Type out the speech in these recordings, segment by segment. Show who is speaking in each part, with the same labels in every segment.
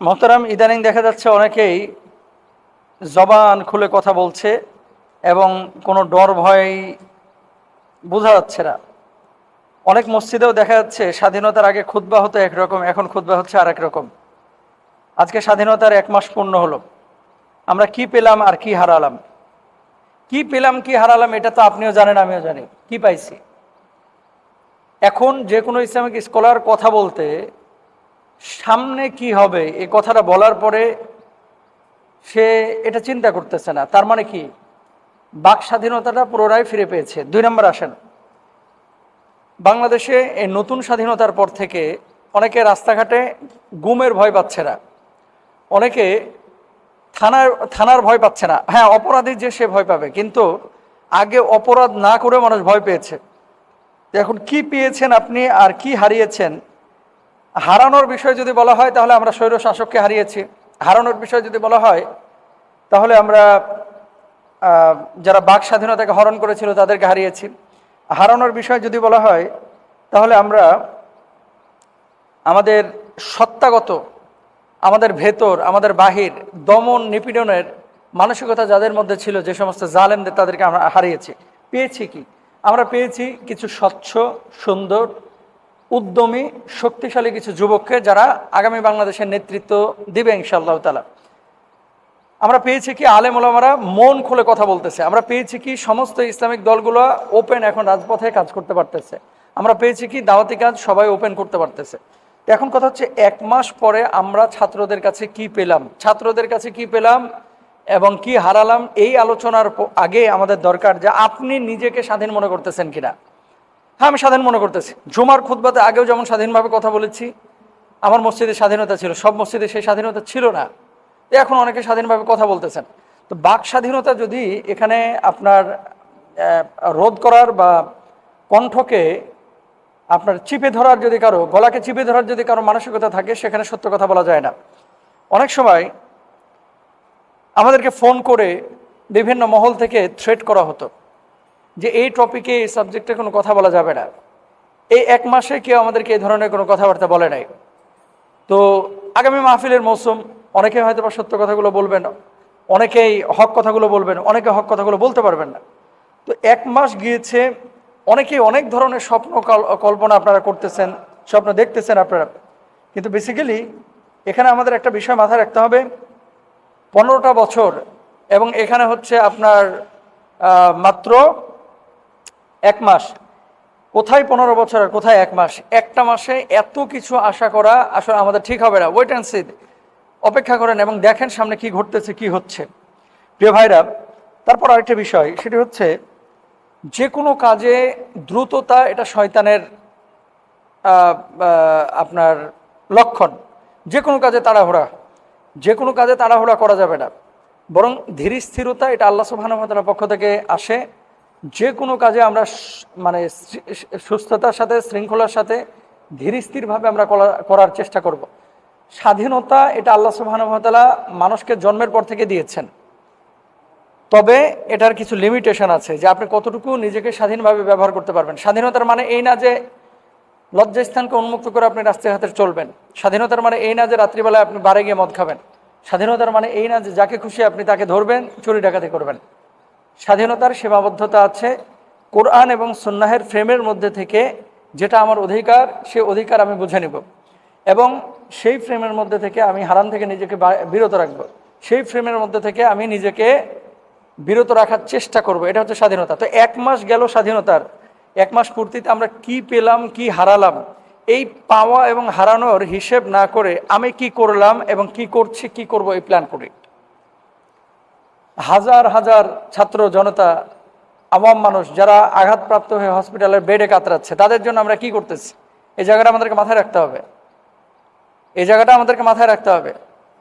Speaker 1: মহতারাম, ইদানিং দেখা যাচ্ছে অনেকেই জবান খুলে কথা বলছে এবং কোনো ডর, ভয় বোঝা যাচ্ছে না। অনেক মসজিদেও দেখা যাচ্ছে স্বাধীনতার আগে খুতবা হতো একরকম, এখন খুতবা হচ্ছে আর রকম। আজকে স্বাধীনতার এক মাস পূর্ণ হলো। আমরা কি পেলাম আর কি হারালাম? কি পেলাম, কি হারালাম এটা তো আপনিও জানেন, আমিও জানি। কি পাইছি? এখন যে কোনো ইসলামিক স্কলার কথা বলতে সামনে কি হবে? এই কথাটা বলার পরে সে এটা চিন্তা করতেছে না। তার মানে কি? বাক স্বাধীনতাটা পুনরায় ফিরে পেয়েছে। দুই নম্বর আসেন। বাংলাদেশে এই নতুন স্বাধীনতার পর থেকে অনেকে রাস্তাঘাটে গুমের ভয় পাচ্ছে না। অনেকে থানার থানার ভয় পাচ্ছে না। হ্যাঁ অপরাধী যে সে ভয় পাবে। কিন্তু আগে অপরাধ না করে মানুষ ভয় পেয়েছে। এখন কি পেয়েছেন আপনি আর কি হারিয়েছেন হারানোর বিষয় যদি বলা হয়, তাহলে আমরা স্বৈর শাসককে হারিয়েছি। হারানোর বিষয় যদি বলা হয়, তাহলে আমরা যারা বাক স্বাধীনতাকে হরণ করেছিল, তাদেরকে হারিয়েছি। হারানোর বিষয় যদি বলা হয়, তাহলে আমরা আমাদের সত্তাগত, আমাদের ভেতর, আমাদের বাহির, দমন নিপীড়নের মানসিকতা যাদের মধ্যে ছিল, যে সমস্ত জালেমদের তাদেরকে আমরা হারিয়েছি। পেয়েছি কি? আমরা পেয়েছি কিছু স্বচ্ছ, সুন্দর উদ্যমী, শক্তিশালী কিছু যুবককে যারা আগামী বাংলাদেশের নেতৃত্ব দিবে ইনশাআল্লাহ তালা আমরা পেয়েছি কি আলেম ওলামারা মন খুলে কথা বলতেছে। আমরা পেয়েছি কি সমস্ত ইসলামিক দলগুলো ওপেন এখন রাজপথে কাজ করতে পারতেছে। আমরা পেয়েছি কি দাওয়াতি কাজ সবাই ওপেন করতে পারতেছে। এখন কথা হচ্ছে এক মাস পরে আমরা ছাত্রদের কাছে কি পেলাম? ছাত্রদের কাছে কি পেলাম এবং কি হারালাম? এই আলোচনার আগে আমাদের দরকার যে আপনি নিজেকে স্বাধীন মনে করতেছেন কিনা। হ্যাঁ আমি স্বাধীন মনে করতেছি। জুমার খুতবাতে আগেও যেমন স্বাধীনভাবে কথা বলেছি, আমার মসজিদে স্বাধীনতা ছিল, সব মসজিদে সেই স্বাধীনতা ছিল না। এখন অনেকে স্বাধীনভাবে কথা বলতেছেন। তো বাক স্বাধীনতা যদি এখানে আপনার রোধ করার বা কণ্ঠকে আপনার চিপে ধরার যদি কারও, গলাকে চিপে ধরার যদি কারও মানসিকতা থাকে, সেখানে সত্য কথা বলা যায় না। অনেক সময় আমাদেরকে ফোন করে বিভিন্ন মহল থেকে থ্রেট করা হতো। যে এই টপিকে এই সাবজেক্টে কোনো কথা বলা যাবে না। এই এক মাসে কেউ আমাদেরকে এই ধরনের কোনো কথাবার্তা বলে নাই। তো আগামী মাহফিলের মৌসুম অনেকে হয়তো বা সত্য কথাগুলো বলবেন, অনেকেই হক কথাগুলো বলবেন, অনেকে হক কথাগুলো বলতে পারবেন না। তো এক মাস গিয়েছে, অনেকেই অনেক ধরনের স্বপ্ন কল- কল্পনা আপনারা করতেছেন, স্বপ্ন দেখতেছেন আপনারা। কিন্তু বেসিক্যালি এখানে আমাদের একটা বিষয় মাথায় রাখতে হবে, পনেরোটা বছর, এবং এখানে হচ্ছে আপনার মাত্র এক মাস। কোথায় পনেরো বছর আর কোথায় এক মাস? একটা মাসে এত কিছু আশা করা আসলে আমাদের ঠিক হবে না। ওয়েট অ্যান্ড সি অপেক্ষা করেন এবং দেখেন সামনে কি ঘটতেছে, কি হচ্ছে। প্রিয় ভাইরা, তারপর আরেকটা বিষয়, সেটি হচ্ছে যে কোনো কাজে দ্রুততা এটা শয়তানের আপনার লক্ষণ। যে কোনো কাজে তাড়াহুড়া। যে কোনো কাজে তাড়াহুড়া করা যাবে না। বরং ধীর স্থিরতা এটা আল্লাহ সুবাহানুভাতার পক্ষ থেকে আসে। যে কোনো কাজে আমরা মানে সুস্থতার সাথে, শৃঙ্খলার সাথে ধীর স্থিরভাবে আমরা করা- করার চেষ্টা করব। স্বাধীনতা এটা আল্লাহ সুবাহানুভাতালা মানুষকে জন্মের পর থেকে দিয়েছেন। তবে এটার কিছু লিমিটেশন আছে যে আপনি কতটুকু নিজেকে স্বাধীনভাবে ব্যবহার করতে পারবেন। স্বাধীনতার মানে এই না যে লজ্জাস্থানকে উন্মুক্ত করে আপনি রাস্তায় হাতে চলবেন। স্বাধীনতার মানে এই না যে রাত্রিবেলায় আপনি বারে গিয়ে মদ খাবেন। স্বাধীনতার মানে এই না যে যাকে খুশি আপনি তাকে ধরবেন, চুরি ডাকাতি করবেন। স্বাধীনতার সীমাবদ্ধতা আছে। কোরআন এবং সুন্নাহের ফ্রেমের মধ্যে থেকে যেটা আমার অধিকার, সে অধিকার আমি বুঝে নিব। এবং সেই ফ্রেমের মধ্যে থেকে আমি হারাম থেকে নিজেকে বিরত রাখব। সেই ফ্রেমের মধ্যে থেকে আমি নিজেকে বিরত রাখার চেষ্টা করব। এটা হচ্ছে স্বাধীনতা। তো এক মাস গেল স্বাধীনতার। এক মাস পূর্তিতে আমরা কি পেলাম, কি হারালাম, এই পাওয়া এবং হারানোর হিসেব না করে আমি কি করলাম এবং কি করছি, কি করব এই প্ল্যান করি। হাজার হাজার ছাত্র জনতা, আওয়াম মানুষ যারা আঘাতপ্রাপ্ত হয়ে হসপিটালের বেডে কাতরাচ্ছে, তাদের জন্য আমরা কি করতেছি? এই জায়গাটা আমাদেরকে মাথায় রাখতে হবে। এই জায়গাটা আমাদেরকে মাথায় রাখতে হবে।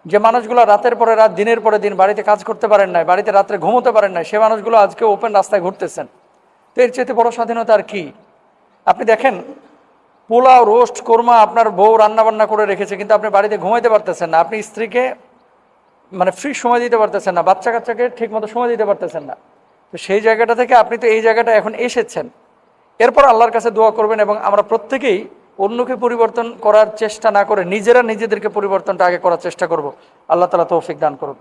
Speaker 1: যে মানুষগুলো রাতের পরে রাত, দিনের পরে দিন বাড়িতে কাজ করতে পারেন নাই, বাড়িতে রাত্রে ঘুমোতে পারেন নাই, সে মানুষগুলো আজকে ওপেন রাস্তায় ঘুরতেছেন। তো এর চেয়ে বড় স্বাধীনতা আর কি? আপনি দেখেন, পোলাও, রোস্ট, কোরমা আপনার বউ রান্নাবান্না করে রেখেছে, কিন্তু আপনি বাড়িতে ঘুমাইতে পারতেছেন না। আপনি স্ত্রীকে মানে ফ্রি সময় দিতে পারতেছেন না বাচ্চা কাচ্চাকে ঠিকমতো সময় দিতে পারতেছেন না। তো সেই জায়গাটা থেকে আপনি তো এই জায়গাটা এখন এসেছেন। এরপর আল্লাহর কাছে দোয়া করবেন এবং আমরা প্রত্যেকেই অন্যকে পরিবর্তন করার চেষ্টা না করে নিজেরা নিজেদেরকে পরিবর্তনটা আগে করার চেষ্টা করব। আল্লাহ তালা তৌফিক দান করুন।